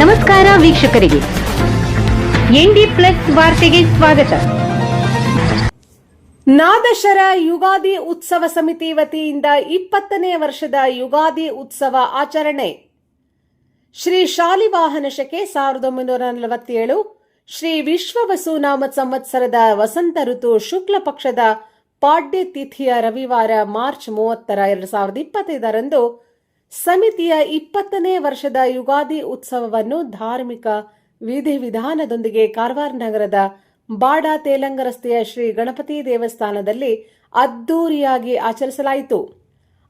ನಮಸ್ಕಾರ ವೀಕ್ಷಕರಿಗೆ. ND plus ವಾರ್ತೆಗೆ ಸ್ವಾಗತ. ನಾದಶರ ಯುಗಾದಿ ಉತ್ಸವ ಸಮಿತಿ ವತಿಯಿಂದ ಇಪ್ಪತ್ತನೇ ವರ್ಷದ ಯುಗಾದಿ ಉತ್ಸವ ಆಚರಣೆ. ಶ್ರೀ ಶಾಲಿವಾಹನ ಶಕೆ ಸಾವಿರದ ಒಂಬೈನೂರ ನಲವತ್ತೇಳು, ಶ್ರೀ ವಿಶ್ವವಸುನಾಮ ಸಂವತ್ಸರದ ವಸಂತ ಋತು ಶುಕ್ಲ ಪಕ್ಷದ ಪಾಡ್ಯ ತಿಥಿಯ ರವಿವಾರ ಮಾರ್ಚ್ ಮೂವತ್ತರ, ಎರಡು ಸಾವಿರದ ಇಪ್ಪತ್ತೈದರಂದು ಸಮಿತಿಯ ಇಪ್ಪತ್ತನೇ ವರ್ಷದ ಯುಗಾದಿ ಉತ್ಸವವನ್ನು ಧಾರ್ಮಿಕ ವಿಧಿವಿಧಾನದೊಂದಿಗೆ ಕಾರವಾರ ನಗರದ ಬಾಡ ತೇಲಂಗ ರಸ್ತೆಯ ಶ್ರೀ ಗಣಪತಿ ದೇವಸ್ಥಾನದಲ್ಲಿ ಅದ್ದೂರಿಯಾಗಿ ಆಚರಿಸಲಾಯಿತು.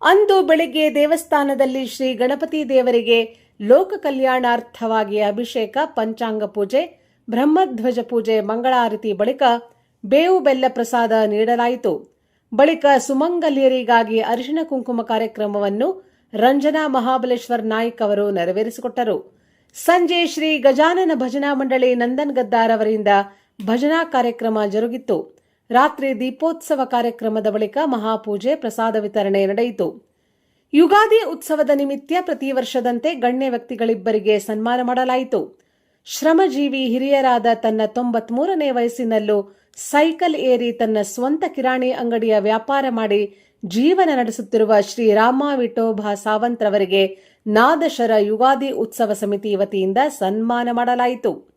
ಅಂದು ಬೆಳಿಗ್ಗೆ ದೇವಸ್ಥಾನದಲ್ಲಿ ಶ್ರೀ ಗಣಪತಿ ದೇವರಿಗೆ ಲೋಕ ಕಲ್ಯಾಣಾರ್ಥವಾಗಿ ಅಭಿಷೇಕ, ಪಂಚಾಂಗ ಪೂಜೆ, ಬ್ರಹ್ಮಧ್ವಜ ಪೂಜೆ, ಮಂಗಳಾರತಿ ಬಳಿಕ ಬೇವು ಬೆಲ್ಲ ಪ್ರಸಾದ ನೀಡಲಾಯಿತು. ಬಳಿಕ ಸುಮಂಗಲಿಯರಿಗಾಗಿ ಅರಿಶಿಣ ಕುಂಕುಮ ಕಾರ್ಯಕ್ರಮವನ್ನು ರಂಜನಾ ಮಹಾಬಲೇಶ್ವರ್ ನಾಯ್ಕ್ ಅವರು ನೆರವೇರಿಸಿಕೊಟ್ಟರು. ಸಂಜೆ ಶ್ರೀ ಗಜಾನನ ಭಜನಾ ಮಂಡಳಿ ನಂದನ್ ಗದ್ದಾರ್ ಅವರಿಂದ ಭಜನಾ ಕಾರ್ಯಕ್ರಮ ಜರುಗಿತ್ತು. ರಾತ್ರಿ ದೀಪೋತ್ಸವ ಕಾರ್ಯಕ್ರಮದ ಬಳಿಕ ಮಹಾಪೂಜೆ, ಪ್ರಸಾದ ವಿತರಣೆ ನಡೆಯಿತು. ಯುಗಾದಿ ಉತ್ಸವದ ನಿಮಿತ್ತ ಪ್ರತಿ ವರ್ಷದಂತೆ ಗಣ್ಯ ವ್ಯಕ್ತಿಗಳಿಬ್ಬರಿಗೆ ಸನ್ಮಾನ ಮಾಡಲಾಯಿತು. ಶ್ರಮಜೀವಿ ಹಿರಿಯರಾದ ತನ್ನ ತೊಂಬತ್ಮೂರನೇ ವಯಸ್ಸಿನಲ್ಲೂ ಸೈಕಲ್ ಏರಿ ತನ್ನ ಸ್ವಂತ ಕಿರಾಣಿ ಅಂಗಡಿಯ ವ್ಯಾಪಾರ ಮಾಡಿ ಜೀವನ ನಡೆಸುತ್ತಿರುವ ಶ್ರೀ ರಾಮ ವಿಠೋಬಾ ಸಾವಂತ್ರವರಿಗೆ ನಾದಶರ ಯುಗಾದಿ ಉತ್ಸವ ಸಮಿತಿ ವತಿಯಿಂದ ಸನ್ಮಾನ ಮಾಡಲಾಯಿತು.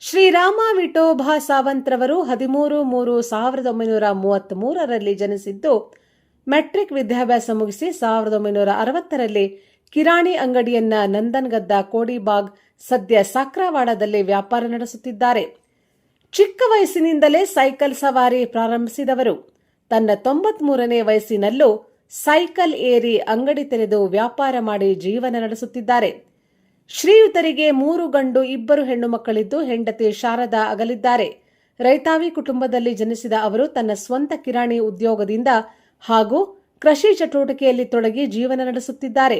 ಶ್ರೀರಾಮ ವಿಠೋಬಾ ಸಾವಂತ್ರವರು ಹದಿಮೂರು ಮೂರು ಸಾವಿರದ ಒಂಬೈನೂರ ಮೂವತ್ತ್ ಮೂರರಲ್ಲಿ ಜನಿಸಿದ್ದು, ಮೆಟ್ರಿಕ್ ವಿದ್ಯಾಭ್ಯಾಸ ಮುಗಿಸಿ ಸಾವಿರದ ಒಂಬೈನೂರ ಅರವತ್ತರಲ್ಲಿ ಕಿರಾಣಿ ಅಂಗಡಿಯನ್ನ ನಂದನ್ಗದ್ದ ಕೋಡಿಬಾಗ್ ಸದ್ಯ ಸಾಕ್ರಾವಾಡದಲ್ಲಿ ವ್ಯಾಪಾರ ನಡೆಸುತ್ತಿದ್ದಾರೆ. ಚಿಕ್ಕ ವಯಸ್ಸಿನಿಂದಲೇ ಸೈಕಲ್ ಸವಾರಿ ಪ್ರಾರಂಭಿಸಿದವರು. ತನ್ನ ತೊಂಬತ್ಮೂರನೇ ವಯಸ್ಸಿನಲ್ಲೂ ಸೈಕಲ್ ಏರಿ ಅಂಗಡಿ ತೆರೆದು ವ್ಯಾಪಾರ ಮಾಡಿ ಜೀವನ ನಡೆಸುತ್ತಿದ್ದಾರೆ. ಶ್ರೀಯುತರಿಗೆ ಮೂರು ಗಂಡು, ಇಬ್ಬರು ಹೆಣ್ಣು ಮಕ್ಕಳಿದ್ದು ಹೆಂಡತಿ ಶಾರದಾ ಅಗಲಿದ್ದಾರೆ. ರೈತಾವಿ ಕುಟುಂಬದಲ್ಲಿ ಜನಿಸಿದ ಅವರು ತನ್ನ ಸ್ವಂತ ಕಿರಾಣಿ ಉದ್ಯೋಗದಿಂದ ಹಾಗೂ ಕೃಷಿ ಚಟುವಟಿಕೆಯಲ್ಲಿ ತೊಡಗಿ ಜೀವನ ನಡೆಸುತ್ತಿದ್ದಾರೆ.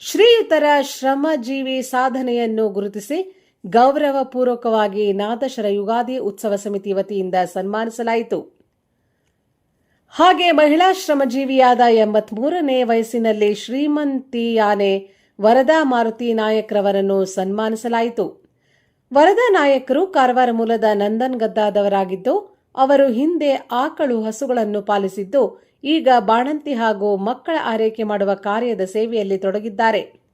ಶ್ರೀಯುತರ ಶ್ರಮಜೀವಿ ಸಾಧನೆಯನ್ನು ಗುರುತಿಸಿ ಗೌರವಪೂರ್ವಕವಾಗಿ ನಾದಶರ ಯುಗಾದಿ ಉತ್ಸವ ಸಮಿತಿ ವತಿಯಿಂದ ಸನ್ಮಾನಿಸಲಾಯಿತು. ಹಾಗೆ ಮಹಿಳಾ ಶ್ರಮಜೀವಿಯಾದ ಎಂಬತ್ಮೂರನೇ ವಯಸ್ಸಿನಲ್ಲಿ ಶ್ರೀಮಂತಿ ಶ್ರೀಮಂತಿಯಾನೆ ವರದಾ ಮಾರುತಿ ನಾಯಕ್ರವರನ್ನು ಸನ್ಮಾನಿಸಲಾಯಿತು. ವರದಾ ನಾಯಕರು ಕಾರವಾರ ಮೂಲದ ನಂದನ್ ಗದ್ದಾದವರಾಗಿದ್ದು, ಅವರು ಹಿಂದೆ ಆಕಳು ಹಸುಗಳನ್ನು ಪಾಲಿಸಿದ್ದು, ಈಗ ಬಾಣಂತಿ ಹಾಗೂ ಮಕ್ಕಳ ಆರೈಕೆ ಮಾಡುವ ಕಾರ್ಯದ ಸೇವೆಯಲ್ಲಿ ತೊಡಗಿದ್ದಾರೆ.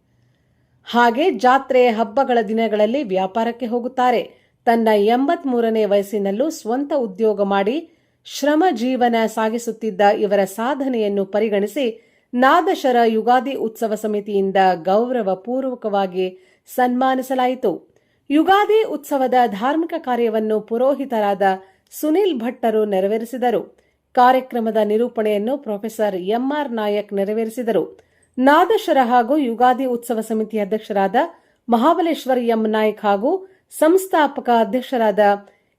ಹಾಗೆ ಜಾತ್ರೆ ಹಬ್ಬಗಳ ದಿನಗಳಲ್ಲಿ ವ್ಯಾಪಾರಕ್ಕೆ ಹೋಗುತ್ತಾರೆ. ತನ್ನ ಎಂಬತ್ಮೂರನೇ ವಯಸ್ಸಿನಲ್ಲೂ ಸ್ವಂತ ಉದ್ಯೋಗ ಮಾಡಿ ಶ್ರಮ ಜೀವನ ಸಾಗಿಸುತ್ತಿದ್ದ ಇವರ ಸಾಧನೆಯನ್ನು ಪರಿಗಣಿಸಿ ನಾದಶರ ಯುಗಾದಿ ಉತ್ಸವ ಸಮಿತಿಯಿಂದ ಗೌರವಪೂರ್ವಕವಾಗಿ ಸನ್ಮಾನಿಸಲಾಯಿತು. ಯುಗಾದಿ ಉತ್ಸವದ ಧಾರ್ಮಿಕ ಕಾರ್ಯವನ್ನು ಪುರೋಹಿತರಾದ ಸುನಿಲ್ ಭಟ್ಟರು ನೆರವೇರಿಸಿದರು. ಕಾರ್ಯಕ್ರಮದ ನಿರೂಪಣೆಯನ್ನು ಪ್ರೊಫೆಸರ್ ಎಂಆರ್ ನಾಯಕ್ ನೆರವೇರಿಸಿದರು. ನಾದಶರ ಹಾಗೂ ಯುಗಾದಿ ಉತ್ಸವ ಸಮಿತಿ ಅಧ್ಯಕ್ಷರಾದ ಮಹಾಬಲೇಶ್ವರ ಎಂ ನಾಯಕ್ ಹಾಗೂ ಸಂಸ್ಥಾಪಕ ಅಧ್ಯಕ್ಷರಾದ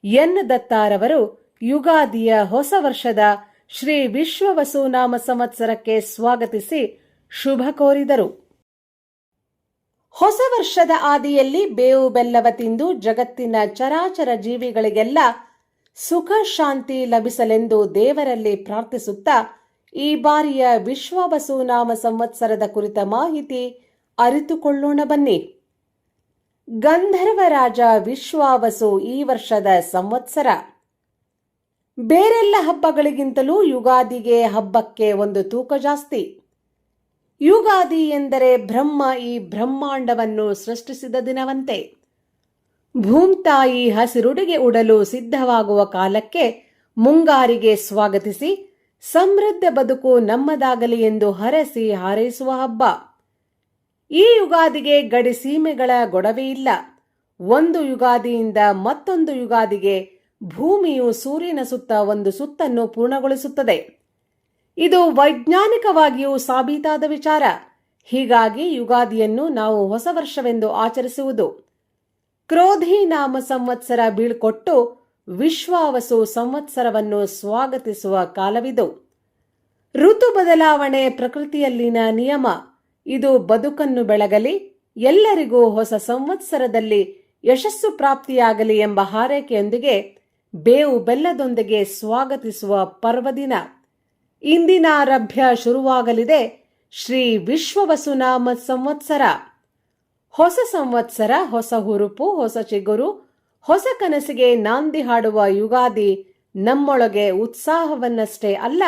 ಎನ್ ದತ್ತಾರವರು ಯುಗಾದಿಯ ಹೊಸ ವರ್ಷದ ಶ್ರೀ ವಿಶ್ವವಸುನಾಮ ಸಂವತ್ಸರಕ್ಕೆ ಸ್ವಾಗತಿಸಿ ಶುಭ ಕೋರಿದರು. ಹೊಸ ವರ್ಷದ ಆದಿಯಲ್ಲಿ ಬೇವು ಬೆಲ್ಲವ ತಿಂದು ಜಗತ್ತಿನ ಚರಾಚರ ಜೀವಿಗಳಿಗೆಲ್ಲ ಸುಖ, ಶಾಂತಿ ಲಭಿಸಲೆಂದು ದೇವರಲ್ಲಿ ಪ್ರಾರ್ಥಿಸುತ್ತಾ ಈ ಬಾರಿಯ ವಿಶ್ವವಸುನಾಮ ಸಂವತ್ಸರದ ಕುರಿತ ಮಾಹಿತಿ ಅರಿತುಕೊಳ್ಳೋಣ ಬನ್ನಿ. ಗಂಧರ್ವರಾಜ ವಿಶ್ವಾವಸು ಈ ವರ್ಷದ ಸಂವತ್ಸರ. ಬೇರೆಲ್ಲ ಹಬ್ಬಗಳಿಗಿಂತಲೂ ಯುಗಾದಿಗೆ ಹಬ್ಬಕ್ಕೆ ಒಂದು ತೂಕ ಜಾಸ್ತಿ. ಯುಗಾದಿ ಎಂದರೆ ಬ್ರಹ್ಮ ಈ ಬ್ರಹ್ಮಾಂಡವನ್ನು ಸೃಷ್ಟಿಸಿದ ದಿನವಂತೆ. ಭೂಮ್ತಾಯಿ ಹಸಿರುಡಿಗೆ ಉಡಲು ಸಿದ್ಧವಾಗುವ ಕಾಲಕ್ಕೆ ಮುಂಗಾರಿಗೆ ಸ್ವಾಗತಿಸಿ ಸಮೃದ್ಧ ಬದುಕು ನಮ್ಮದಾಗಲಿ ಎಂದು ಹರಸಿ ಹಾರೈಸುವ ಹಬ್ಬ. ಈ ಯುಗಾದಿಗೆ ಗಡಿ ಸೀಮೆಗಳ ಗೊಡವೆ ಇಲ್ಲ. ಒಂದು ಯುಗಾದಿಯಿಂದ ಮತ್ತೊಂದು ಯುಗಾದಿಗೆ ಭೂಮಿಯು ಸೂರ್ಯನ ಸುತ್ತ ಒಂದು ಸುತ್ತನ್ನು ಪೂರ್ಣಗೊಳಿಸುತ್ತದೆ. ಇದು ವೈಜ್ಞಾನಿಕವಾಗಿಯೂ ಸಾಬೀತಾದ ವಿಚಾರ. ಹೀಗಾಗಿ ಯುಗಾದಿಯನ್ನು ನಾವು ಹೊಸ ವರ್ಷವೆಂದು ಆಚರಿಸುವುದು. ಕ್ರೋಧಿ ನಾಮ ಸಂವತ್ಸರ ಬೀಳ್ಕೊಟ್ಟು ವಿಶ್ವಾವಸು ಸಂವತ್ಸರವನ್ನು ಸ್ವಾಗತಿಸುವ ಕಾಲವಿದು. ಋತು ಬದಲಾವಣೆ ಪ್ರಕೃತಿಯಲ್ಲಿನ ನಿಯಮ. ಇದು ಬದುಕನ್ನು ಬೆಳಗಲಿ, ಎಲ್ಲರಿಗೂ ಹೊಸ ಸಂವತ್ಸರದಲ್ಲಿ ಯಶಸ್ಸು ಪ್ರಾಪ್ತಿಯಾಗಲಿ ಎಂಬ ಹಾರೈಕೆಯೊಂದಿಗೆ ಬೇವು ಬೆಲ್ಲದೊಂದಿಗೆ ಸ್ವಾಗತಿಸುವ ಪರ್ವದಿನ. ಇಂದಿನ ಇಂದಿನಾರಭ್ಯ ಶುರುವಾಗಲಿದೆ ಶ್ರೀ ವಿಶ್ವವಸುನಾಮ ಸಂವತ್ಸರ. ಹೊಸ ಸಂವತ್ಸರ, ಹೊಸ ಹುರುಪು, ಹೊಸ ಚಿಗುರು ಹೊಸ ಕನಸಿಗೆ ನಾಂದಿ ಹಾಡುವ ಯುಗಾದಿ ನಮ್ಮೊಳಗೆ ಉತ್ಸಾಹವನ್ನಷ್ಟೇ ಅಲ್ಲ,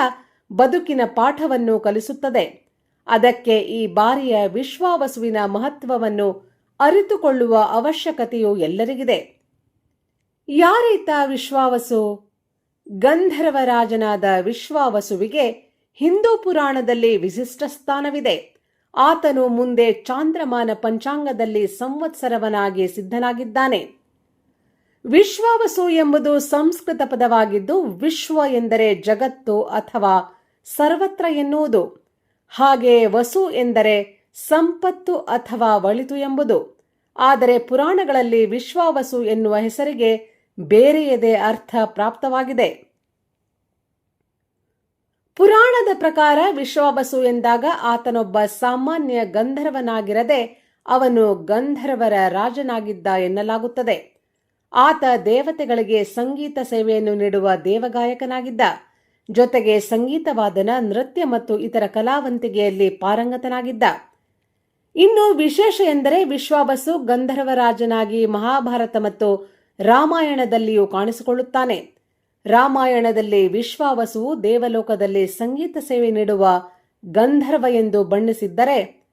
ಬದುಕಿನ ಪಾಠವನ್ನು ಕಲಿಸುತ್ತದೆ. ಅದಕ್ಕೆ ಈ ಬಾರಿಯ ವಿಶ್ವಾವಸುವಿನ ಮಹತ್ವವನ್ನು ಅರಿತುಕೊಳ್ಳುವ ಅವಶ್ಯಕತೆಯು ಎಲ್ಲರಿಗಿದೆ. ಯಾರೀತ ವಿಶ್ವಾವಸು? ಗಂಧರ್ವರಾಜನಾದ ವಿಶ್ವಾವಸುವಿಗೆ ಹಿಂದೂ ಪುರಾಣದಲ್ಲಿ ವಿಶಿಷ್ಟ ಸ್ಥಾನವಿದೆ. ಆತನು ಮುಂದೆ ಚಾಂದ್ರಮಾನ ಪಂಚಾಂಗದಲ್ಲಿ ಸಂವತ್ಸರವನಾಗಿ ಸಿದ್ಧನಾಗಿದ್ದಾನೆ. ವಿಶ್ವಾವಸು ಎಂಬುದು ಸಂಸ್ಕೃತ ಪದವಾಗಿದ್ದು ವಿಶ್ವ ಎಂದರೆ ಜಗತ್ತು ಅಥವಾ ಸರ್ವತ್ರ ಎನ್ನುವುದು. ಹಾಗೆ ವಸು ಎಂದರೆ ಸಂಪತ್ತು ಅಥವಾ ಒಳಿತು ಎಂಬುದು. ಆದರೆ ಪುರಾಣಗಳಲ್ಲಿ ವಿಶ್ವಾವಸು ಎನ್ನುವ ಹೆಸರಿಗೆ ಬೇರೆಯದೇ ಅರ್ಥ ಪ್ರಾಪ್ತವಾಗಿದೆ. ಪುರಾಣದ ಪ್ರಕಾರ ವಿಶ್ವಾವಸು ಎಂದಾಗ ಆತನೊಬ್ಬ ಸಾಮಾನ್ಯ ಗಂಧರ್ವನಾಗಿರದೆ ಅವನು ಗಂಧರ್ವರ ರಾಜನಾಗಿದ್ದ ಎನ್ನಲಾಗುತ್ತದೆ. ಆತ ದೇವತೆಗಳಿಗೆ ಸಂಗೀತ ಸೇವೆಯನ್ನು ನೀಡುವ ದೇವಗಾಯಕನಾಗಿದ್ದ. ಜೊತೆಗೆ ಸಂಗೀತವಾದನ, ನೃತ್ಯ ಮತ್ತು ಇತರ ಕಲಾವಂತಿಕೆಯಲ್ಲಿ ಪಾರಂಗತನಾಗಿದ್ದ. ಇನ್ನು ವಿಶೇಷ ಎಂದರೆ ವಿಶ್ವಾಬಸು ಗಂಧರ್ವರಾಜನಾಗಿ ಮಹಾಭಾರತ ಮತ್ತು ರಾಮಾಯಣದಲ್ಲಿಯೂ ಕಾಣಿಸಿಕೊಳ್ಳುತ್ತಾನೆ. ರಾಮಾಯಣದಲ್ಲಿ ವಿಶ್ವಾವಸುವು ದೇವಲೋಕದಲ್ಲಿ ಸಂಗೀತ ಸೇವೆ ನೀಡುವ ಗಂಧರ್ವ ಎಂದು ಬಣ್ಣಿಸಿದ್ದರೆ,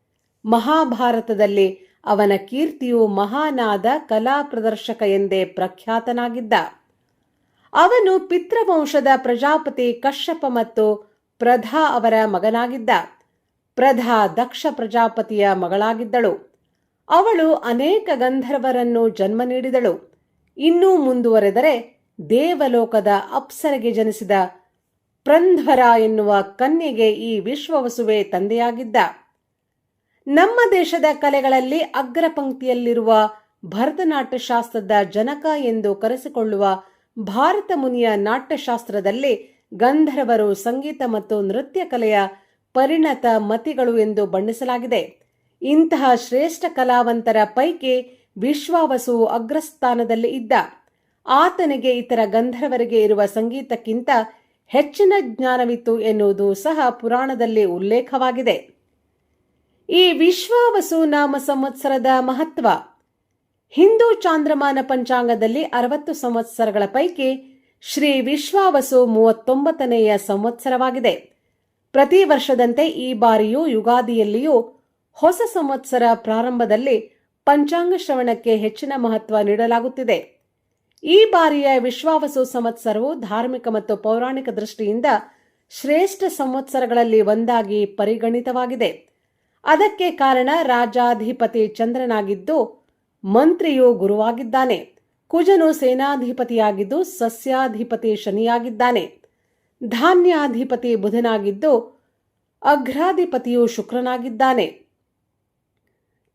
ಮಹಾಭಾರತದಲ್ಲಿ ಅವನ ಕೀರ್ತಿಯು ಮಹಾನಾದ ಕಲಾ ಪ್ರದರ್ಶಕ ಎಂದೇ ಪ್ರಖ್ಯಾತನಾಗಿದ್ದ. ಅವನು ಪಿತೃವಂಶದ ಪ್ರಜಾಪತಿ ಕಶ್ಯಪ ಮತ್ತು ಪ್ರಧಾ ಅವರ ಮಗನಾಗಿದ್ದ. ಪ್ರಧಾ ದಕ್ಷ ಪ್ರಜಾಪತಿಯ ಮಗಳಾಗಿದ್ದಳು. ಅವಳು ಅನೇಕ ಗಂಧರ್ವರನ್ನು ಜನ್ಮ ನೀಡಿದಳು. ಇನ್ನೂ ಮುಂದುವರೆದರೆ ದೇವಲೋಕದ ಅಪ್ಸರೆಗೆ ಜನಿಸಿದ ಪ್ರಂಧ್ವರ ಎನ್ನುವ ಕನ್ಯೆಗೆ ಈ ವಿಶ್ವವಸುವೆ ತಂದೆಯಾಗಿದ್ದ. ನಮ್ಮ ದೇಶದ ಕಲೆಗಳಲ್ಲಿ ಅಗ್ರ ಪಂಕ್ತಿಯಲ್ಲಿರುವ ಭರತನಾಟ್ಯ ಶಾಸ್ತ್ರದ ಜನಕ ಎಂದು ಕರೆಸಿಕೊಳ್ಳುವ ಭಾರತ ಮುನಿಯ ನಾಟ್ಯಶಾಸ್ತ್ರದಲ್ಲಿ ಗಂಧರ್ವರು ಸಂಗೀತ ಮತ್ತು ನೃತ್ಯ ಕಲೆಯ ಪರಿಣತ ಮತಿಗಳು ಎಂದು ಬಣ್ಣಿಸಲಾಗಿದೆ. ಇಂತಹ ಶ್ರೇಷ್ಠ ಕಲಾವಂತರ ಪೈಕಿ ವಿಶ್ವಾವಸು ಅಗ್ರಸ್ಥಾನದಲ್ಲಿ ಇದ್ದ. ಆತನಿಗೆ ಇತರ ಗಂಧರ್ವರಿಗೆ ಇರುವ ಸಂಗೀತಕ್ಕಿಂತ ಹೆಚ್ಚಿನ ಜ್ಞಾನವಿತ್ತು ಎನ್ನುವುದು ಸಹ ಪುರಾಣದಲ್ಲಿ ಉಲ್ಲೇಖವಾಗಿದೆ. ಈ ವಿಶ್ವಾವಸು ನಾಮ ಸಂವತ್ಸರದ ಮಹತ್ವ. ಹಿಂದೂ ಚಾಂದ್ರಮಾನ ಪಂಚಾಂಗದಲ್ಲಿ ಅರವತ್ತು ಸಂವತ್ಸರಗಳ ಪೈಕಿ ಶ್ರೀ ವಿಶ್ವಾವಸು ಮೂವತ್ತೊಂಬತ್ತನೆಯ ಸಂವತ್ಸರವಾಗಿದೆ. ಪ್ರತಿ ವರ್ಷದಂತೆ ಈ ಬಾರಿಯೂ ಯುಗಾದಿಯಲ್ಲಿಯೂ ಹೊಸ ಸಂವತ್ಸರ ಪ್ರಾರಂಭದಲ್ಲಿ ಪಂಚಾಂಗ ಶ್ರವಣಕ್ಕೆ ಹೆಚ್ಚಿನ ಮಹತ್ವ ನೀಡಲಾಗುತ್ತಿದೆ. ಈ ಬಾರಿಯ ವಿಶ್ವಾವಸು ಸಂವತ್ಸರವು ಧಾರ್ಮಿಕ ಮತ್ತು ಪೌರಾಣಿಕ ದೃಷ್ಟಿಯಿಂದ ಶ್ರೇಷ್ಠ ಸಂವತ್ಸರಗಳಲ್ಲಿ ಒಂದಾಗಿ ಪರಿಗಣಿತವಾಗಿದೆ. ಅದಕ್ಕೆ ಕಾರಣ ರಾಜಾಧಿಪತಿ ಚಂದ್ರನಾಗಿದ್ದು ಮಂತ್ರಿಯು ಗುರುವಾಗಿದ್ದಾನೆ. ಕುಜನು ಸೇನಾಧಿಪತಿಯಾಗಿದ್ದು ಸಸ್ಯಾಧಿಪತಿ ಶನಿಯಾಗಿದ್ದಾನೆ. ಧಾನ್ಯಾಧಿಪತಿ ಬುಧನಾಗಿದ್ದು ಅಘ್ರಾಧಿಪತಿಯು ಶುಕ್ರನಾಗಿದ್ದಾನೆ.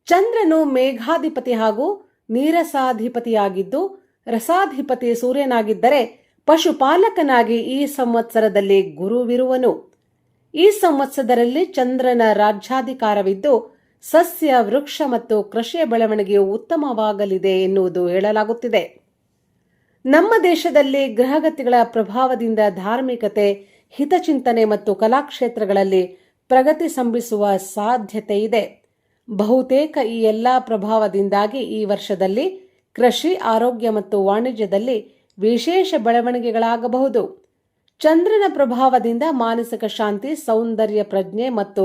ಚಂದ್ರನು ಮೇಘಾಧಿಪತಿ ಹಾಗೂ ನೀರಸಾಧಿಪತಿಯಾಗಿದ್ದು ರಸಾಧಿಪತಿ ಸೂರ್ಯನಾಗಿದ್ದರೆ ಪಶುಪಾಲಕನಾಗಿ ಈ ಸಂವತ್ಸರದಲ್ಲಿ ಗುರುವಿರುವನು. ಈ ಸಂವತ್ಸರದಲ್ಲಿ ಚಂದ್ರನ ರಾಜ್ಯಾಧಿಕಾರವಿದ್ದು ಸಸ್ಯ, ವೃಕ್ಷ ಮತ್ತು ಕೃಷಿಯ ಬೆಳವಣಿಗೆಯು ಉತ್ತಮವಾಗಲಿದೆ ಎನ್ನುವುದು ಹೇಳಲಾಗುತ್ತಿದೆ. ನಮ್ಮ ದೇಶದಲ್ಲಿ ಗ್ರಹಗತಿಗಳ ಪ್ರಭಾವದಿಂದ ಧಾರ್ಮಿಕತೆ, ಹಿತಚಿಂತನೆ ಮತ್ತು ಕಲಾಕ್ಷೇತ್ರಗಳಲ್ಲಿ ಪ್ರಗತಿ ಸಂಭಿಸುವ ಸಾಧ್ಯತೆ ಇದೆ. ಬಹುತೇಕ ಈ ಎಲ್ಲಾ ಪ್ರಭಾವದಿಂದಾಗಿ ಈ ವರ್ಷದಲ್ಲಿ ಕೃಷಿ, ಆರೋಗ್ಯ ಮತ್ತು ವಾಣಿಜ್ಯದಲ್ಲಿ ವಿಶೇಷ ಬೆಳವಣಿಗೆಗಳಾಗಬಹುದು. ಚಂದ್ರನ ಪ್ರಭಾವದಿಂದ ಮಾನಸಿಕ ಶಾಂತಿ, ಸೌಂದರ್ಯ ಪ್ರಜ್ಞೆ ಮತ್ತು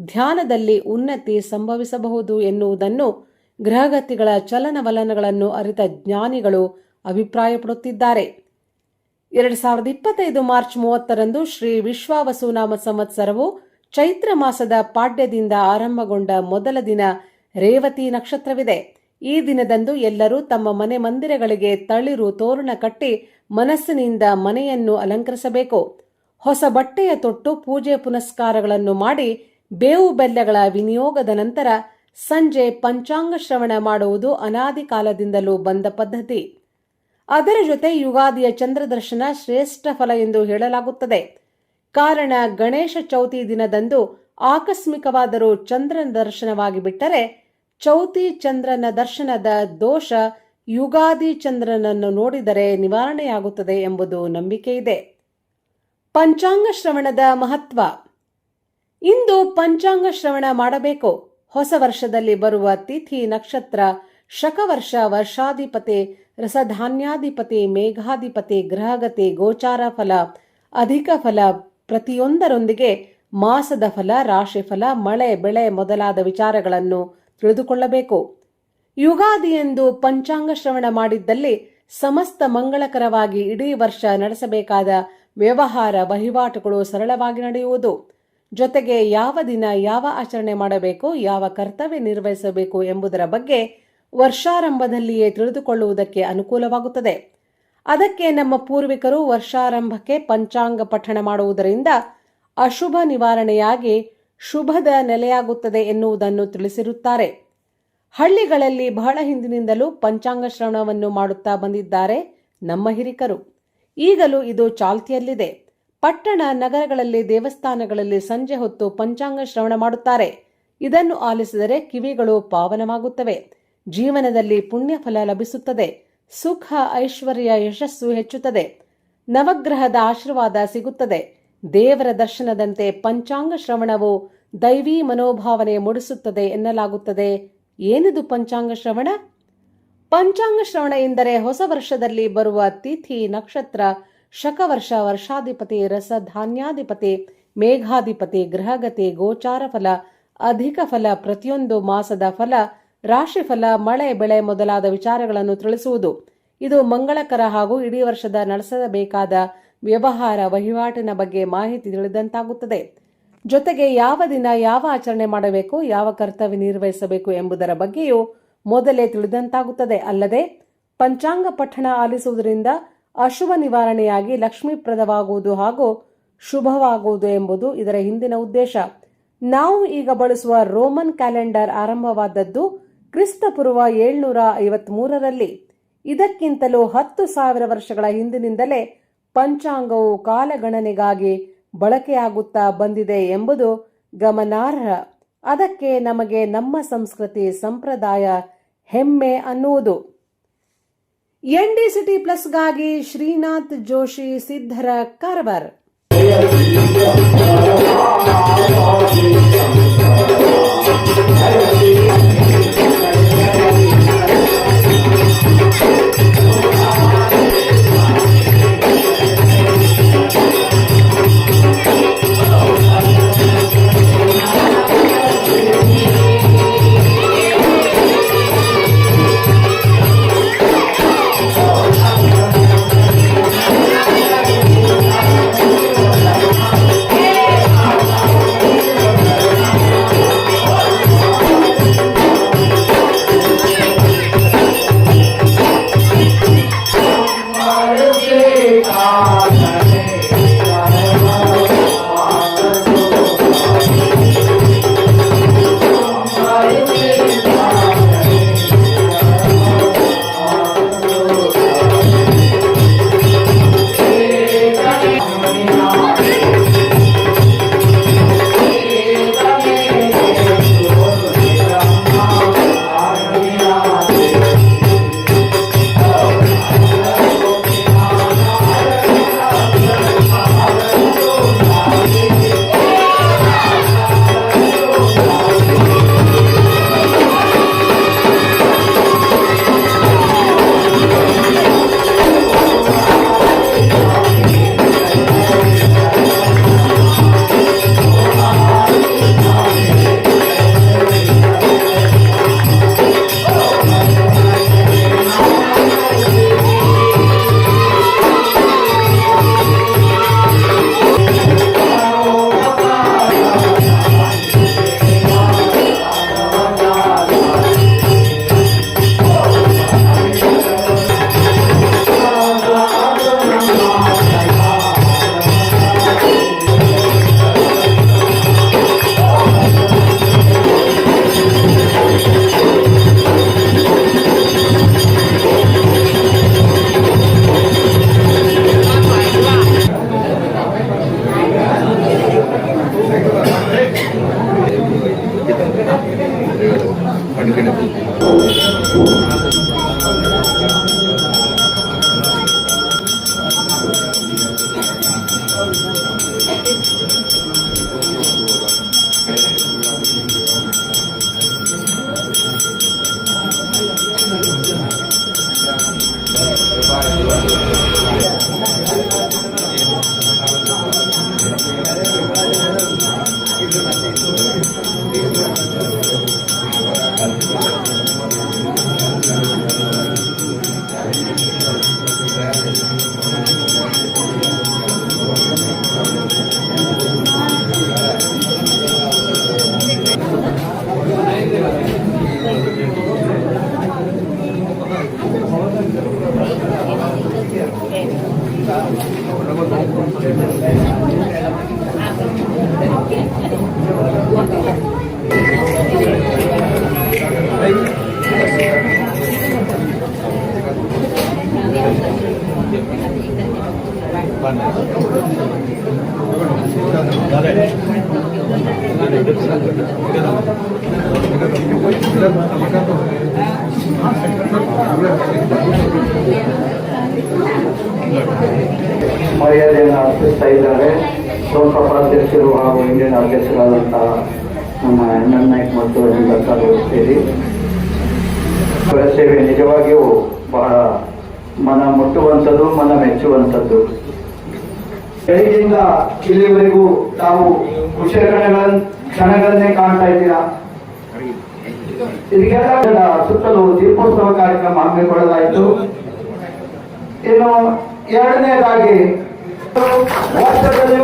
ಧ್ಯಾನದಲ್ಲಿ ಉನ್ನತಿ ಸಂಭವಿಸಬಹುದು ಎನ್ನುವುದನ್ನು ಗ್ರಹಗತಿಗಳ ಚಲನವಲನಗಳನ್ನು ಅರಿತ ಜ್ಞಾನಿಗಳು ಅಭಿಪ್ರಾಯಪಡುತ್ತಿದ್ದಾರೆ. ಎರಡು ಸಾವಿರದ ಇಪ್ಪತ್ತೈದು ಮಾರ್ಚ್ ಮೂವತ್ತರಂದು ಶ್ರೀ ವಿಶ್ವಾವಸುನಾಮ ಸಂವತ್ಸರವು ಚೈತ್ರ ಮಾಸದ ಪಾಡ್ಯದಿಂದ ಆರಂಭಗೊಂಡ ಮೊದಲ ದಿನ ರೇವತಿ ನಕ್ಷತ್ರವಿದೆ. ಈ ದಿನದಂದು ಎಲ್ಲರೂ ತಮ್ಮ ಮನೆ ಮಂದಿರಗಳಿಗೆ ತಳಿರು ತೋರಣ ಕಟ್ಟಿ ಮನಸ್ಸಿನಿಂದ ಮನೆಯನ್ನು ಅಲಂಕರಿಸಬೇಕು. ಹೊಸ ಬಟ್ಟೆಯ ತೊಟ್ಟು ಪೂಜೆ ಪುನಸ್ಕಾರಗಳನ್ನು ಮಾಡಿ ಬೇವು ಬೆಲ್ಲಗಳ ವಿನಿಯೋಗದ ನಂತರ ಸಂಜೆ ಪಂಚಾಂಗ ಶ್ರವಣ ಮಾಡುವುದು ಅನಾದಿ ಕಾಲದಿಂದಲೂ ಬಂದ ಪದ್ಧತಿ. ಅದರ ಜೊತೆ ಯುಗಾದಿಯ ಚಂದ್ರದರ್ಶನ ಶ್ರೇಷ್ಠ ಫಲ ಎಂದು ಹೇಳಲಾಗುತ್ತದೆ. ಕಾರಣ ಗಣೇಶ ಚೌತಿ ದಿನದಂದು ಆಕಸ್ಮಿಕವಾದರೂ ಚಂದ್ರನ ದರ್ಶನವಾಗಿ ಬಿಟ್ಟರೆ ಚೌತಿ ಚಂದ್ರನ ದರ್ಶನದ ದೋಷ ಯುಗಾದಿ ಚಂದ್ರನನ್ನು ನೋಡಿದರೆ ನಿವಾರಣೆಯಾಗುತ್ತದೆ ಎಂಬುದು ನಂಬಿಕೆ ಇದೆ. ಪಂಚಾಂಗ ಶ್ರವಣದ ಮಹತ್ವ. ಇಂದು ಪಂಚಾಂಗ ಶ್ರವಣ ಮಾಡಬೇಕು. ಹೊಸ ವರ್ಷದಲ್ಲಿ ಬರುವ ತಿಥಿ ನಕ್ಷತ್ರ ಶಕವರ್ಷ ವರ್ಷಾಧಿಪತಿ, ರಸಧಾನ್ಯಾಧಿಪತಿ, ಮೇಘಾಧಿಪತಿ, ಗ್ರಹಗತಿ, ಗೋಚಾರ ಫಲ, ಅಧಿಕ ಫಲ ಪ್ರತಿಯೊಂದರೊಂದಿಗೆ ಮಾಸದ ಫಲ ರಾಶಿಫಲ ಮಳೆ, ಬೆಳೆ ಮೊದಲಾದ ವಿಚಾರಗಳನ್ನು ತಿಳಿದುಕೊಳ್ಳಬೇಕು. ಯುಗಾದಿಯೆಂದು ಪಂಚಾಂಗ ಶ್ರವಣ ಮಾಡಿದ್ದಲ್ಲಿ ಸಮಸ್ತ ಮಂಗಳಕರವಾಗಿ ಇಡೀ ವರ್ಷ ನಡೆಸಬೇಕಾದ ವ್ಯವಹಾರ ವಹಿವಾಟುಗಳು ಸರಳವಾಗಿ ನಡೆಯುವುದು. ಜೊತೆಗೆ ಯಾವ ದಿನ ಯಾವ ಆಚರಣೆ ಮಾಡಬೇಕು, ಯಾವ ಕರ್ತವ್ಯ ನಿರ್ವಹಿಸಬೇಕು ಎಂಬುದರ ಬಗ್ಗೆ ವರ್ಷಾರಂಭದಲ್ಲಿಯೇ ತಿಳಿದುಕೊಳ್ಳುವುದಕ್ಕೆ ಅನುಕೂಲವಾಗುತ್ತದೆ. ಅದಕ್ಕೆ ನಮ್ಮ ಪೂರ್ವಿಕರು ವರ್ಷಾರಂಭಕ್ಕೆ ಪಂಚಾಂಗ ಪಠಣ ಮಾಡುವುದರಿಂದ ಅಶುಭ ನಿವಾರಣೆಯಾಗಿ ಶುಭದ ನೆಲೆಯಾಗುತ್ತದೆ ಎನ್ನುವುದನ್ನು ತಿಳಿಸಿರುತ್ತಾರೆ. ಹಳ್ಳಿಗಳಲ್ಲಿ ಬಹಳ ಹಿಂದಿನಿಂದಲೂ ಪಂಚಾಂಗ ಶ್ರವಣವನ್ನು ಮಾಡುತ್ತಾ ಬಂದಿದ್ದಾರೆ ನಮ್ಮ ಹಿರಿಕರು. ಈಗಲೂ ಇದು ಚಾಲ್ತಿಯಲ್ಲಿದೆ. ಪಟ್ಟಣ, ನಗರಗಳಲ್ಲಿ, ದೇವಸ್ಥಾನಗಳಲ್ಲಿ ಸಂಜೆ ಹೊತ್ತು ಪಂಚಾಂಗ ಶ್ರವಣ ಮಾಡುತ್ತಾರೆ. ಇದನ್ನು ಆಲಿಸಿದರೆ ಕಿವಿಗಳು ಪಾವನವಾಗುತ್ತವೆ. ಜೀವನದಲ್ಲಿ ಪುಣ್ಯ ಫಲ ಲಭಿಸುತ್ತದೆ. ಸುಖ, ಐಶ್ವರ್ಯ, ಯಶಸ್ಸು ಹೆಚ್ಚುತ್ತದೆ. ನವಗ್ರಹದ ಆಶೀರ್ವಾದ ಸಿಗುತ್ತದೆ. ದೇವರ ದರ್ಶನದಂತೆ ಪಂಚಾಂಗ ಶ್ರವಣವು ದೈವಿ ಮನೋಭಾವನೆ ಮೂಡಿಸುತ್ತದೆ ಎನ್ನಲಾಗುತ್ತದೆ. ಏನಿದು ಪಂಚಾಂಗ ಶ್ರವಣ? ಪಂಚಾಂಗ ಶ್ರವಣ ಎಂದರೆ ಹೊಸ ವರ್ಷದಲ್ಲಿ ಬರುವ ತಿಥಿ, ನಕ್ಷತ್ರ, ಶಕವರ್ಷ, ವರ್ಷಾಧಿಪತಿ ರಸ ಧಾನ್ಯಾಧಿಪತಿ ಮೇಘಾಧಿಪತಿ, ಗ್ರಹಗತಿ, ಗೋಚಾರ ಫಲ, ಅಧಿಕ ಫಲ, ಪ್ರತಿಯೊಂದು ಮಾಸದ ಫಲ ರಾಶಿಫಲ ಮಳೆ, ಬೆಳೆ ಮೊದಲಾದ ವಿಚಾರಗಳನ್ನು ತಿಳಿಸುವುದು. ಇದು ಮಂಗಳಕರ ಹಾಗೂ ಇಡೀ ವರ್ಷದ ನಡೆಸಬೇಕಾದ ವ್ಯವಹಾರ ವಹಿವಾಟಿನ ಬಗ್ಗೆ ಮಾಹಿತಿ ತಿಳಿದಂತಾಗುತ್ತದೆ. ಜೊತೆಗೆ ಯಾವ ದಿನ ಯಾವ ಆಚರಣೆ ಮಾಡಬೇಕು, ಯಾವ ಕರ್ತವ್ಯ ನಿರ್ವಹಿಸಬೇಕು ಎಂಬುದರ ಬಗ್ಗೆಯೂ ಮೊದಲೇ ತಿಳಿದಂತಾಗುತ್ತದೆ. ಅಲ್ಲದೆ, ಪಂಚಾಂಗ ಪಠಣ ಆಲಿಸುವುದರಿಂದ ಅಶುಭ ನಿವಾರಣೆಯಾಗಿ ಲಕ್ಷ್ಮೀಪ್ರದವಾಗುವುದು ಹಾಗೂ ಶುಭವಾಗುವುದು ಎಂಬುದು ಇದರ ಹಿಂದಿನ ಉದ್ದೇಶ. ನಾವು ಈಗ ಬಳಸುವ ರೋಮನ್ ಕ್ಯಾಲೆಂಡರ್ ಆರಂಭವಾದದ್ದು ಕ್ರಿಸ್ತಪೂರ್ವ ಏಳ್ನೂರ ಐವತ್ಮೂರರಲ್ಲಿ. ಇದಕ್ಕಿಂತಲೂ ಹತ್ತು ಸಾವಿರ ವರ್ಷಗಳ ಹಿಂದಿನಿಂದಲೇ ಪಂಚಾಂಗವು ಕಾಲಗಣನೆಗಾಗಿ ಬಳಕೆಯಾಗುತ್ತಾ ಬಂದಿದೆ ಎಂಬುದು ಗಮನಾರ್ಹ. ಅದಕ್ಕೆ ನಮಗೆ ನಮ್ಮ ಸಂಸ್ಕೃತಿ ಸಂಪ್ರದಾಯ ಹೆಮ್ಮೆ ಅನ್ನುವುದು. ಎನ್ಡಿ ಸಿಟಿ ಪ್ಲಸ್ಗಾಗಿ ಶ್ರೀನಾಥ್ ಜೋಶಿ ಸಿದ್ಧರ ಕಾರವಾರ್. ಮರ್ಯಾದೆಯನ್ನು ಅರ್ಪಿಸ್ತಾ ಇದ್ದಾರೆ. ಸ್ವಲ್ಪ ಪ್ರಾಧ್ಯಕ್ಷರು ಹಾಗೂ ಇಂಡಿಯನ್ ಅಧ್ಯಕ್ಷರಾದಂತಹ ನಮ್ಮ ಎನ್ ಎನ್ ನಾಯ್ಕ್ ಮತ್ತು ಸೇರಿ. ಸೇವೆ ನಿಜವಾಗಿಯೂ ಬಹಳ ಮನ ಮುಟ್ಟುವಂಥದ್ದು, ಮನ ಮೆಚ್ಚುವಂಥದ್ದು. ಬೆಳಗ್ಗೆಯಿಂದ ಇಲ್ಲಿವರೆಗೂ ತಾವು ಖುಷಿಯ ಕ್ಷಣಗಳನ್ನ ಕಾಣ್ತಾ ಇದ್ದೀರಾ? ಇದಕ್ಕೆಲ್ಲ ಸುತ್ತಲೂ ದೀಪೋತ್ಸವ ಕಾರ್ಯಕ್ರಮ ಹಮ್ಮಿಕೊಳ್ಳಲಾಯಿತು. ಇನ್ನು ಎರಡನೇದಾಗಿ, ವರ್ಷದಲ್ಲಿ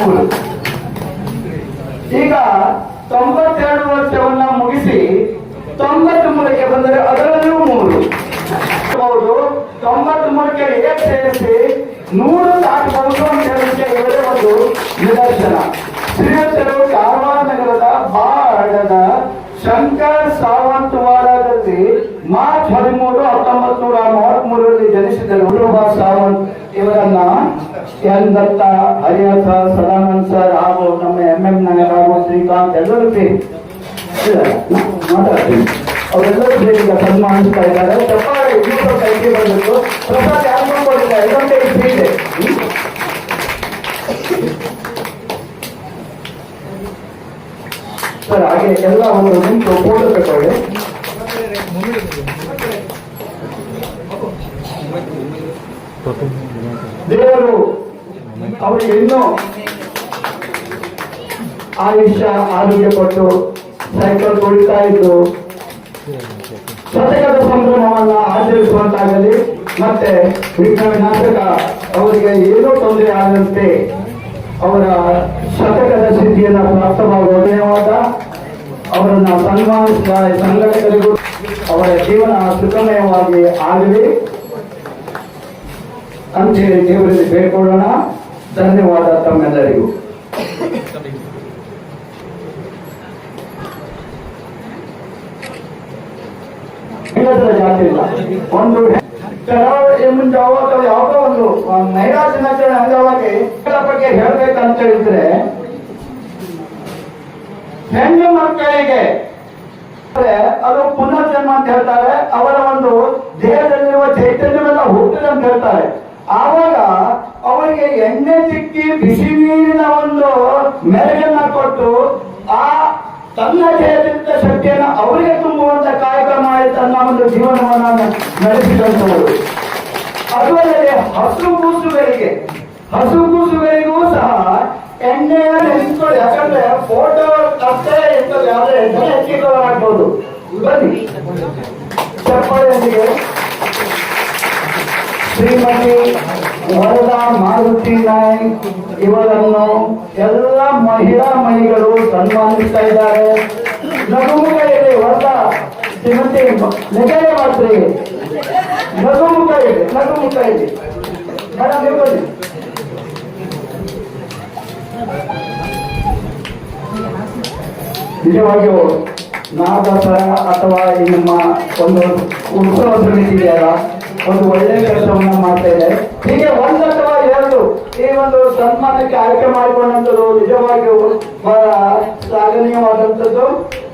ಮೂರು. ಈಗ ತೊಂಬತ್ತೆರಡು ವರ್ಷವನ್ನ ಮುಗಿಸಿ ತೊಂಬತ್ತು ಮೂರಕ್ಕೆ ಬಂದರೆ ಅದರಲ್ಲೂ ಮೂರು. ಹೌದು ತೊಂಬತ್ತು ಮೂರಕ್ಕೆ ಸೇರಿಸಿ ನೂರು ದಾಟಬಹುದು ಅಂತ ಹೇಳಲಿಕ್ಕೆ ಇವರೇ ಒಂದು ನಿದರ್ಶನ. ಶ್ರೀಮಂತರು ಕಾರವಾರ ನಗರದ ಬಾಡದ ಶಂಕರ್ ಸಾವಂತವಾಡದಲ್ಲಿ ಮಾರ್ಚ್ ಹದಿಮೂರು ಹತ್ತೊಂಬತ್ತು ನೂರ ಮೂವತ್ತ್ ಮೂರರಲ್ಲಿ ಜನಿಸಿದರು ಸಾವಂತ್ ಇವರನ್ನ ಎನ್ ದತ್ತ ಹರಿಯ ಸರ್ ಸದಾನಂದ್ ಸರ್ ಹಾಗೂ ನಮ್ಮ ಎಂ ಎಂ ನಗರ ಹಾಗೂ ಶ್ರೀಕಾಂತ್ ಎಲ್ಲರೂ. ಮಾತಾಡ್ತೀನಿ. ಅವರೆಲ್ಲರೂ ಸನ್ಮಾನಿಸ್ತಾ ಇದ್ದಾರೆ. ಇನ್ನೂರು ಕೈಗೆ ಬಂದಿತ್ತು ಪ್ರಸಾದ್ ಯಾರು ಮಾಡ್ಕೊಂಡಿದ್ದಾರೆ? ಇದೊಂದೇ ಇಷ್ಟು ಇದೆ. ಸರ್, ಹಾಗೆ ಎಲ್ಲ ಒಂದು ನಿಂತು ಫೋಟೋ ತಗೊಳ್ಳಿ. ದೇವರು ಅವರಿಗೆ ಇನ್ನೂ ಆಯುಷ್ಯ, ಆರೋಗ್ಯ ಕೊಟ್ಟು ಸೈಕಲ್ ತುಳಿತಾ ಇದ್ದು. ಶತಕದ ಸಂಭ್ರಮವನ್ನ ಆಚರಿಸುವಂತಾಗಲಿ. ಮತ್ತೆ ವಿನಾಶಕ ಅವರಿಗೆ ಏನೋ ತೊಂದರೆ ಆದಂತೆ ಅವರ ಶತಕದ ಸಿದ್ಧಿಯನ್ನು ಪ್ರಾಪ್ತವಾಗುವ ಧನ್ಯವಾದ. ಅವರನ್ನ ಸನ್ಮಾನಿಸಿದ ಸಂಘಟಕರಿಗೂ ಅವರ ಜೀವನ ಸುಖಮಯವಾಗಿ ಆಗಲಿ. ಅಂತೇಳಿ ದೇವರಲ್ಲಿ ಬೇಡಿಕೊಳ್ಳೋಣ. ಧನ್ಯವಾದ ತಮ್ಮೆಲ್ಲರಿಗೂ. ಹೆಂಗಸರ ಜಾತಿ ಇಲ್ಲ ಒಂದು ಮುಂಚೆ ಅಥವಾ ಯಾವುದೋ ಒಂದು ಮಹಿಳಾ ದಿನಾಚರಣೆ ಅಂಗವಾಗಿ ಬಗ್ಗೆ ಹೇಳ್ಬೇಕಂತ ಹೇಳಿದ್ರೆ ಹೆಣ್ಣು ಮಕ್ಕಳಿಗೆ ಅದು ಪುನರ್ಜನ್ಮ ಅಂತ ಹೇಳ್ತಾರೆ, ಅವರ ಒಂದು ದೇಹದಲ್ಲಿರುವ ಚೈತನ್ಯವೆಲ್ಲ ಹುಟ್ಟಿದೆ ಅಂತ ಹೇಳ್ತಾರೆ. ಆವಾಗ ಅವರಿಗೆ ಎಣ್ಣೆ ಸಿಕ್ಕಿ ಬಿಸಿ ನೀರಿನ ಒಂದು ಮೆರಗನ್ನ ಕೊಟ್ಟು ಆ ತನ್ನ ದೇಹದಿಂದ ಶಕ್ತಿಯನ್ನು ಅವರಿಗೆ ತುಂಬುವಂತ ಕಾಯಕ ಮಾಡಿ ತನ್ನ ಒಂದು ಜೀವನವನ್ನು ನಡೆಸಿದಂಥವರು. ಅದು ಅಲ್ಲದೆ ಹಸು ಕೂಸುಗಳಿಗೆ, ಹಸು ಕೂಸುಗಳಿಗೂ ಸಹ ಎಣ್ಣೆಯನ್ನು ನೆನೆಸ್ಕೊಳ್ಳಿ ಯಾಕಂದ್ರೆ ಫೋಟೋ ಅಷ್ಟೇ ಇರ್ತದೆ ಆದ್ರೆ ಜನ ಹೆಚ್ಚಿಗೆ ಆಗ್ಬೋದು ಬನ್ನಿ. ಚಪ್ಪಾಳೆಯೊಂದಿಗೆ. ಶ್ರೀಮತಿ ವರದಾ ಮಾರುತಿ ನಾಯಕ್ ಇವರನ್ನು ಎಲ್ಲ ಮಹಿಳಾ ಮಹಿಳೆಯರು ಸನ್ಮಾನಿಸ್ತಾ ಇದ್ದಾರೆ. ನಗುಮುಖ ಇದೆ ವರದಾ ಶ್ರೀಮತಿ ಮಾತ್ರ ಮಾತ್ರಿ ನಗುಮುಖ ಇದೆ ನಗುಮುಖ ಇದೆ ನಿಜವಾಗಿಯೂ ಅಥವಾ ಈ ನಮ್ಮ ಒಂದು ಉತ್ಸವ ಸಮಿತಿ ಇದೆಯಲ್ಲ ಒಂದು ಒಳ್ಳೆಯ ಕೆಲಸವನ್ನು ಮಾಡ್ತಾ ಇದೆ. ಹೀಗೆ ಈ ಒಂದು ಸನ್ಮಾನಕ್ಕೆ ಆಯ್ಕೆ ಮಾಡಿಕೊಂಡಂಥದ್ದು ನಿಜವಾಗಿಯೂ ಬಹಳ ಶ್ಲಾಘನೀಯವಾದಂಥದ್ದು.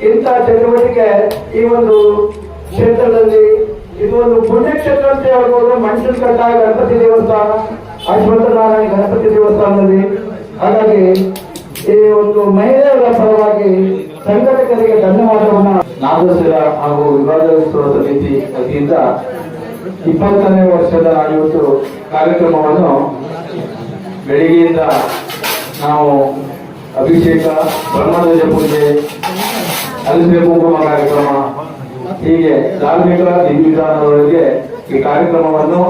ಇಂಥ ಚಟುವಟಿಕೆ ಈ ಒಂದು ಕ್ಷೇತ್ರದಲ್ಲಿ, ಇದು ಒಂದು ಪುಣ್ಯಕ್ಷೇತ್ರ ಅಂತ ಹೇಳ್ಬೋದು. ಮನುಷ್ಯನ ಕಟ್ಟ ಗಣಪತಿ ದೇವಸ್ಥಾನ ಅಶ್ವತ್ಥನಾರಾಯಣ ಗಣಪತಿ ದೇವಸ್ಥಾನದಲ್ಲಿ. ಹಾಗಾಗಿ ಈ ಒಂದು ಮಹಿಳೆಯರ ಪರವಾಗಿ ಸಂಘಟಕರಿಗೆ ಧನ್ಯವಾದವನ್ನ ನಾಗಸರ ಹಾಗೂ ವಿಭಾಗೋತ್ಸವ ಸಮಿತಿ ವತಿಯಿಂದ ಇಪ್ಪತ್ತನೇ ವರ್ಷದ ಇವತ್ತು ಕಾರ್ಯಕ್ರಮವನ್ನು ಬೆಳಿಗ್ಗೆಯಿಂದ ನಾವು ಅಭಿಷೇಕ ಬ್ರಹ್ಮಧ್ವಜ ಪೂಜೆ ಅಲಸೆ ಕುಂಕುಮ ಕಾರ್ಯಕ್ರಮ, ಹೀಗೆ ಧಾರ್ಮಿಕ ವಿಧಿವಿಧಾನದೊಳಗೆ ಈ ಕಾರ್ಯಕ್ರಮವನ್ನು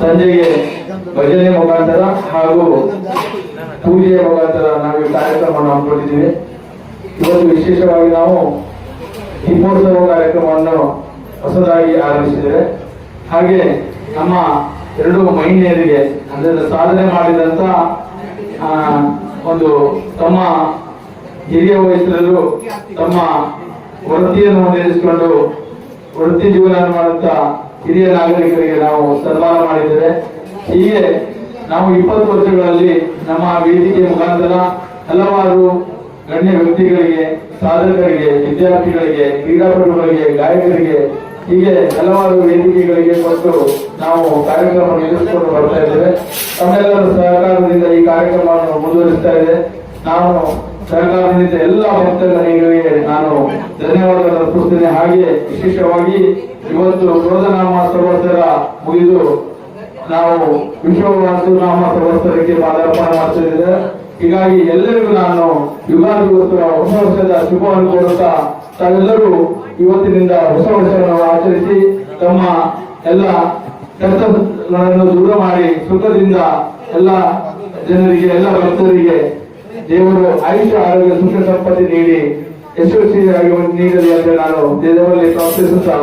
ಸಂಜೆಗೆ ಭಜನೆ ಮುಖಾಂತರ ಹಾಗೂ ಪೂಜೆಯ ಮುಖಾಂತರ ನಾವು ಈ ಕಾರ್ಯಕ್ರಮವನ್ನು ಹಮ್ಮಿಕೊಂಡಿದ್ದೀವಿ. ಇವತ್ತು ವಿಶೇಷವಾಗಿ ನಾವು ದೀಪೋತ್ಸವ ಕಾರ್ಯಕ್ರಮವನ್ನು ಹೊಸದಾಗಿ ಆರಂಭಿಸಿದ್ದೇವೆ. ಹಾಗೆ ನಮ್ಮ ಎರಡು ಮಹಿಳೆಯರಿಗೆ ಅಂದ್ರೆ ಸಾಧನೆ ಮಾಡಿದಂತ ಒಂದು ತಮ್ಮ ಹಿರಿಯ ವಯಸ್ಸಿನಲ್ಲೂ ತಮ್ಮ ವೃತ್ತಿಯನ್ನು ಮುಂದುವರಿಸಿಕೊಂಡು ವೃತ್ತಿ ಜೀವನ ಮಾಡುವಂತ ಹಿರಿಯ ನಾಗರಿಕರಿಗೆ ನಾವು ಸನ್ಮಾನ ಮಾಡಿದ್ದೇವೆ. ಹೀಗೆ ನಾವು ಇಪ್ಪತ್ತು ವರ್ಷಗಳಲ್ಲಿ ನಮ್ಮ ವೇದಿಕೆ ಮುಖಾಂತರ ಹಲವಾರು ಗಣ್ಯ ವ್ಯಕ್ತಿಗಳಿಗೆ, ಸಾಧಕರಿಗೆ, ವಿದ್ಯಾರ್ಥಿಗಳಿಗೆ, ಕ್ರೀಡಾಪಟುಗಳಿಗೆ, ಗಾಯಕರಿಗೆ ಹೀಗೆ ಹಲವಾರು ವೇದಿಕೆಗಳಿಗೆ ಕೊಟ್ಟು ನಾವು ಕಾರ್ಯಕ್ರಮ ನಡೆಸಿಕೊಂಡು ಬರ್ತಾ ಇದ್ದೇವೆ. ತಮ್ಮೆಲ್ಲರ ಸಹಕಾರದಿಂದ ಈ ಕಾರ್ಯಕ್ರಮವನ್ನು ಮುಂದುವರಿಸ್ತಾ ಇದೆ. ನಾನು ಸಹಕಾರದಿಂದ ಎಲ್ಲ ಭಕ್ತರಿಗೆ ನಾನು ಧನ್ಯವಾದಗಳನ್ನು ಅರ್ಪಿಸ್ತೇನೆ ಹಾಗೆ ವಿಶೇಷವಾಗಿ ಇವತ್ತು ಕ್ರೋಧನಾಮ ಸಂವತ್ಸರ ಮುಗಿದು ನಾವು ವಿಶ್ವ ನಾಮ ಸಂವತ್ಸರಕ್ಕೆ ಪಾದಾರ್ಪಣೆ ಮಾಡ್ತಿದ್ದೇವೆ ಹೀಗಾಗಿ ಎಲ್ಲರಿಗೂ ನಾನು ಯುಗಾದಿ ಉತ್ಸವ, ಹೊಸ ವರ್ಷದ ಶುಭವನ್ನು ಕೋರುತ್ತಾ ತಾವೆಲ್ಲರೂ ಇವತ್ತಿನಿಂದ ಹೊಸ ವರ್ಷವನ್ನು ಆಚರಿಸಿ ತಮ್ಮ ಎಲ್ಲ ಕಷ್ಟಗಳನ್ನು ದೂರ ಮಾಡಿ ಸುಖದಿಂದ ಎಲ್ಲ ಜನರಿಗೆ, ಎಲ್ಲ ಭಕ್ತರಿಗೆ ದೇವರು ಆಯುಷ್ಯ, ಆರೋಗ್ಯ, ಸುಖ, ಸಂಪತ್ತಿ ನೀಡಿ, ಯಶಸ್ವಿಯಾಗಿ ನೀಡಲಿ ಅಂತ ನಾನು ದೇವರಲ್ಲಿ ಪ್ರಾರ್ಥಿಸುತ್ತಾ